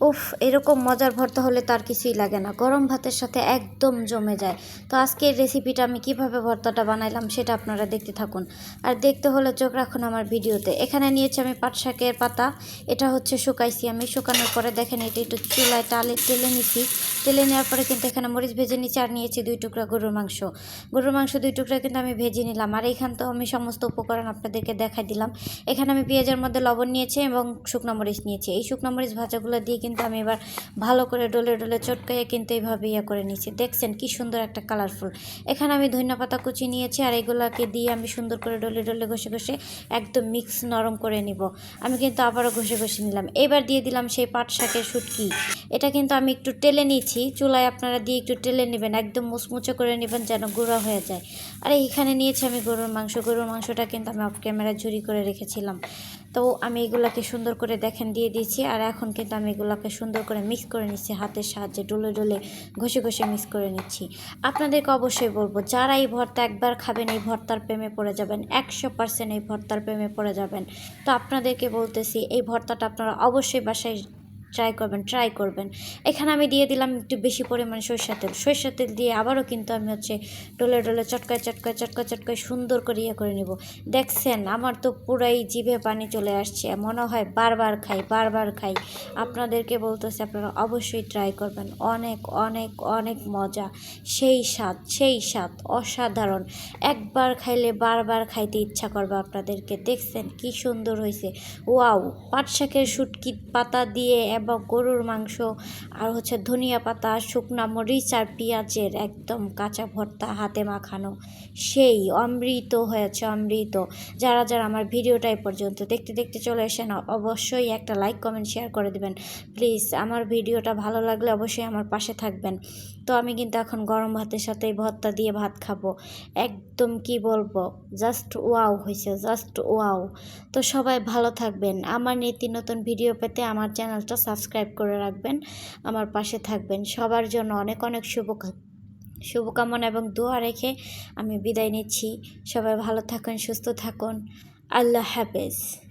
উফ, এরকম মজার ভর্তা হলে তার কিছুই লাগে না। গরম ভাতের সাথে একদম জমে যায়। তো আজকের রেসিপিটা আমি কীভাবে ভর্তাটা বানাইলাম সেটা আপনারা দেখতে থাকুন। আর দেখতে হলে চোখ রাখুন আমার ভিডিওতে। এখানে নিয়েছি আমি পাট শাকের পাতা। এটা হচ্ছে শুকাইছি আমি। শুকানোর পরে দেখেন এটা একটু চুলায় টালে তেলে নিছি। তেলে নেওয়ার পরে কিন্তু এখানে মরিচ ভেজে নিচ্ছি আর নিয়েছি দুই টুকরা গরুর মাংস। গরুর মাংস দুই টুকরা কিন্তু আমি ভেজে নিলাম। আর এখান তো আমি সমস্ত উপকরণ আপনাদেরকে দেখাই দিলাম। এখানে আমি পেঁয়াজের মধ্যে লবণ নিয়েছি এবং শুকনো মরিচ নিয়েছি। এই শুকনো মরিচ ভাজাগুলো দিয়ে কিন্তু আমি এবার ভালো করে ডলে ডলে চটকাইয়ে কিন্তু এইভাবে ইয়ে করে নিয়েছি। দেখছেন কি সুন্দর একটা কালারফুল এখানে আমি ধনিয়া পাতা কুচি নিয়েছি আর এগুলোকে দিয়ে আমি সুন্দর করে ডলে ডলে ঘষে ঘষে একদম মিক্স নরম করে নিব। আমি কিন্তু আবারও ঘষে ঘষে নিলাম। এবার দিয়ে দিলাম সেই পাট শাকের শুটকি। এটা কিন্তু আমি একটু টেলে নিয়েছি। চুলায় আপনারা দিয়ে একটু টেলে নেবেন, একদম মুচমুচে করে নেবেন যেন গুঁড়া হয়ে যায়। আর এখানে নিয়েছি আমি গরুর মাংস। গরুর মাংসটা কিন্তু আমি অফ ক্যামেরা ঝুরি করে রেখেছিলাম। তো আমি এগুলাকে সুন্দর করে দেখেন, দিয়ে দিয়েছি। আর এখন কিন্তু আমি এগুলাকে সুন্দর করে মিক্স করে নিচ্ছি হাতের সাহায্যে, ডুলে ডুলে ঘষে ঘষে মিক্স করে নিচ্ছি। আপনাদেরকে অবশ্যই বলব, যারা এই ভর্তা একবার খাবেন, এই ভর্তার প্রেমে পড়ে যাবেন, একশো পার্সেন্ট এই ভর্তার প্রেমে পড়ে যাবেন। তো আপনাদেরকে বলতেছি, এই ভর্তাটা আপনারা অবশ্যই বাসায় ট্রাই করবেন ট্রাই করবেন। এখানে আমি দিয়ে দিলাম একটু বেশি পরিমাণে সরিষা তেল। সরিষা তেল দিয়ে আবারও কিন্তু আমি হচ্ছে ডলে ডলে চটকায় চটকায় চটকায় চটকায় সুন্দর করে ইয়ে করে নিব। দেখছেন, আমার তো পুরাই জিভে পানি চলে আসছে। মনে হয় বারবার খাই বারবার খাই। আপনাদেরকে বলতেছি, আপনারা অবশ্যই ট্রাই করবেন। অনেক অনেক অনেক মজা। সেই স্বাদ সেই স্বাদ, অসাধারণ। একবার খাইলে বারবার খাইতে ইচ্ছা করবে আপনাদেরকে। দেখছেন কি সুন্দর হয়েছে ওয়াও, পাট শাকের শুটকি পাতা দিয়ে এবং গরুর মাংস আর হচ্ছে ধনিয়া পাতা, শুকনা মরিচ আর পেঁয়াজের একদম কাঁচা ভর্তা হাতে মাখানো। সেই অমৃত হয়েছে অমৃত। যারা যারা আমার ভিডিওটা এই পর্যন্ত দেখতে দেখতে চলে এসেন অবশ্যই একটা লাইক, কমেন্ট, শেয়ার করে দেবেন। প্লিজ, আমার ভিডিওটা ভালো লাগলে অবশ্যই আমার পাশে থাকবেন। তো আমি কিন্তু এখন গরম ভাতের সাথে ভর্তা দিয়ে ভাত খাব। একদম কি বলব? জাস্ট ওয়াও হয়েছে জাস্ট ওয়াও তো সবাই ভালো থাকবেন। আমার নীতি নতুন ভিডিও পেতে আমার চ্যানেলটা সাবস্ক্রাইব করে রাখবেন। আমার পাশে থাকবেন। সবার জন্য অনেক অনেক শুভ শুভকামনা এবং দোয়া রেখে আমি বিদায় নিচ্ছি। সবাই ভালো থাকুন, সুস্থ থাকুন। আল্লাহ হাফেজ।